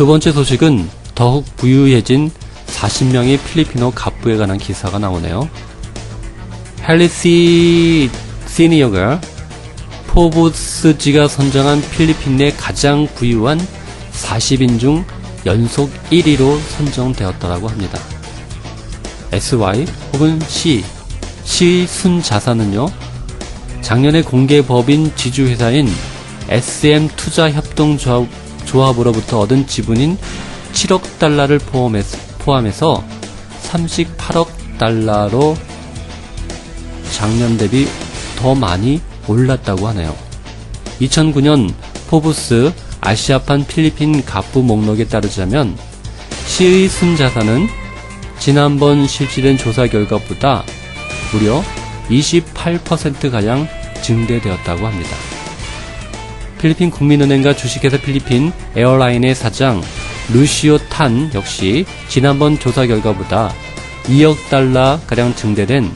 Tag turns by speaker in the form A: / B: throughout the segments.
A: 두 번째 소식은 더욱 부유해진 40명의 필리핀어 갑부에 관한 기사가 나오네요. 헬리시 시니어가 포브스지가 선정한 필리핀 내 가장 부유한 40인 중 연속 1위로 선정되었다고 합니다. SY 혹은 C, C 순 자산은요, 작년에 공개 법인 지주회사인 SM 투자협동조합 으로부터 얻은 지분인 7억 달러를 포함해서, 포함해서 38억 달러로 작년 대비 더 많이 올랐다고 하네요. 2009년 포브스 아시아판 필리핀 갑부 목록에 따르자면 시의 순자산은 지난번 실시된 조사 결과보다 무려 28%가량 증대되었다고 합니다. 필리핀 국민은행과 주식회사 필리핀 에어라인의 사장 루시오 탄 역시 지난번 조사 결과보다 2억 달러가량 증대된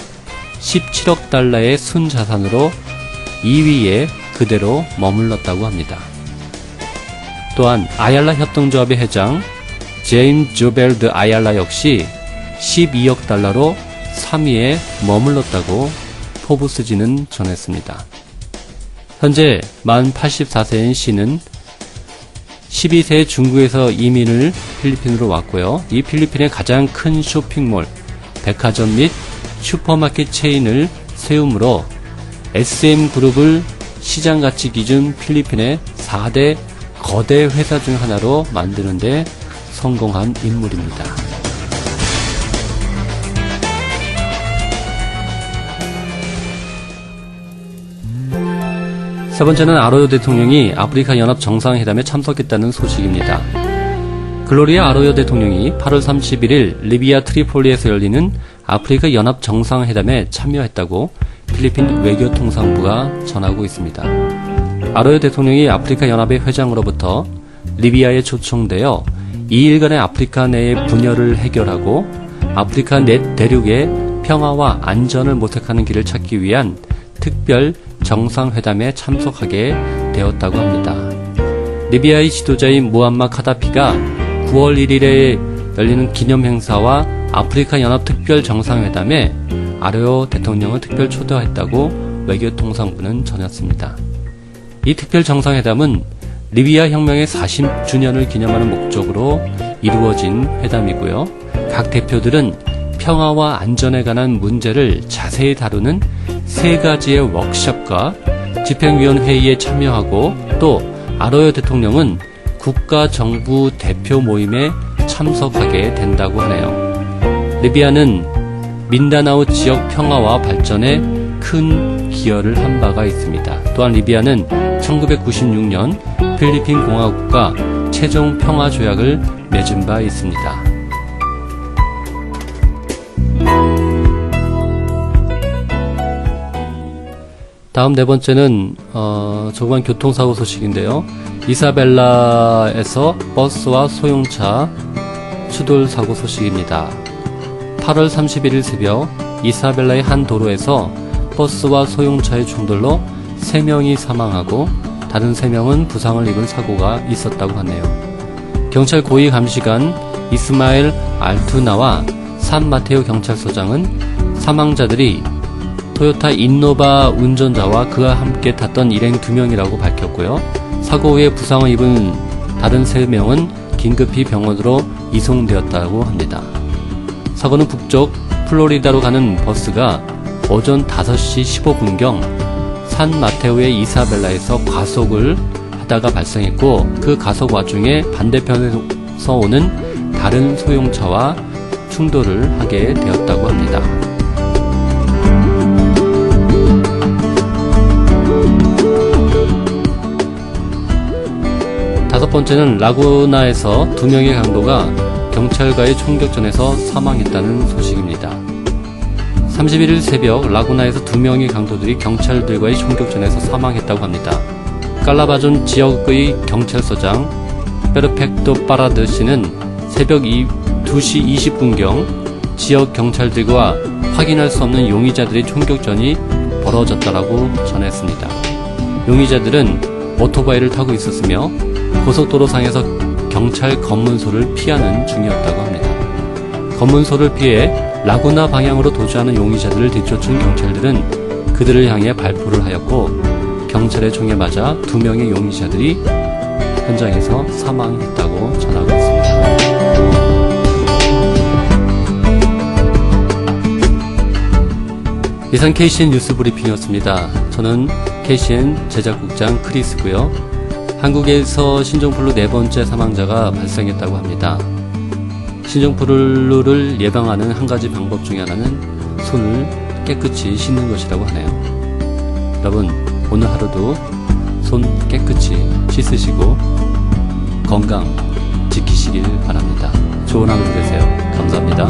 A: 17억 달러의 순자산으로 2위에 그대로 머물렀다고 합니다. 또한 아얄라 협동조합의 회장 제임 조벨드 아얄라 역시 12억 달러로 3위에 머물렀다고 포브스지는 전했습니다. 현재 만 84세인 씨는 12세 중국에서 이민을 필리핀으로 왔고요. 이 필리핀의 가장 큰 쇼핑몰, 백화점 및 슈퍼마켓 체인을 세움으로 SM그룹을 시장 가치 기준 필리핀의 4대 거대 회사 중 하나로 만드는데 성공한 인물입니다. 세 번째는 아로요 대통령이 아프리카 연합 정상회담에 참석했다는 소식입니다. 글로리아 아로요 대통령이 8월 31일 리비아 트리폴리에서 열리는 아프리카 연합 정상회담에 참여했다고 필리핀 외교통상부가 전하고 있습니다. 아로요 대통령이 아프리카 연합의 회장으로부터 리비아에 초청되어 2일간의 아프리카 내의 분열을 해결하고 아프리카 내 대륙의 평화와 안전을 모색하는 길을 찾기 위한 특별 정상회담에 참석하게 되었다고 합니다. 리비아의 지도자인 무함마 카다피가 9월 1일에 열리는 기념행사와 아프리카 연합 특별 정상회담에 아르오 대통령을 특별 초대했다고 외교통상부는 전했습니다. 이 특별 정상회담은 리비아 혁명의 40주년을 기념하는 목적으로 이루어진 회담이고요. 각 대표들은 평화와 안전에 관한 문제를 자세히 다루는 세 가지의 워크숍과 집행위원회의에 참여하고 또 아로요 대통령은 국가 정부 대표 모임에 참석하게 된다고 하네요. 리비아는 민다나오 지역 평화와 발전에 큰 기여를 한 바가 있습니다. 또한 리비아는 1996년 필리핀 공화국과 최종 평화 조약을 맺은 바 있습니다. 다음 네 번째는 어, 조그만 교통사고 소식인데요. 이사벨라에서 버스와 소형차 추돌 사고 소식입니다. 8월 31일 새벽 이사벨라의 한 도로에서 버스와 소형차의 충돌로 3명이 사망하고 다른 3명은 부상을 입은 사고가 있었다고 하네요. 경찰 고위 감시관 이스마일 알투나와 산 마테오 경찰서장은 사망자들이 토요타 인노바 운전자와 그와 함께 탔던 일행 2명이라고 밝혔고요. 사고 후에 부상을 입은 다른 3명은 긴급히 병원으로 이송되었다고 합니다. 사고는 북쪽 플로리다로 가는 버스가 오전 5시 15분경 산 마테오의 이사벨라에서 과속을 하다가 발생했고 그 가속 와중에 반대편에서 오는 다른 소형차와 충돌을 하게 되었다고 합니다. 번째는 라구나에서 두 명의 강도가 경찰과의 총격전에서 사망했다는 소식입니다. 31일 새벽 라구나에서 두 명의 강도들이 경찰들과의 총격전에서 사망했다고 합니다. 깔라바존 지역의 경찰서장 페르펙토 파라드 씨는 새벽 2시 20분경 지역 경찰들과 확인할 수 없는 용의자들의 총격전이 벌어졌다라고 전했습니다. 용의자들은 오토바이를 타고 있었으며 고속도로상에서 경찰 검문소를 피하는 중이었다고 합니다. 검문소를 피해 라구나 방향으로 도주하는 용의자들을 뒤쫓은 경찰들은 그들을 향해 발포를 하였고 경찰의 총에 맞아 두 명의 용의자들이 현장에서 사망했다고 전하고 있습니다. 이상 KCN 뉴스 브리핑이었습니다. 저는 KCN 제작국장 크리스고요. 한국에서 신종플루 네 번째 사망자가 발생했다고 합니다. 신종플루를 예방하는 한 가지 방법 중에 하나는 손을 깨끗이 씻는 것이라고 하네요. 여러분, 오늘 하루도 손 깨끗이 씻으시고 건강 지키시길 바랍니다. 좋은 하루 되세요. 감사합니다.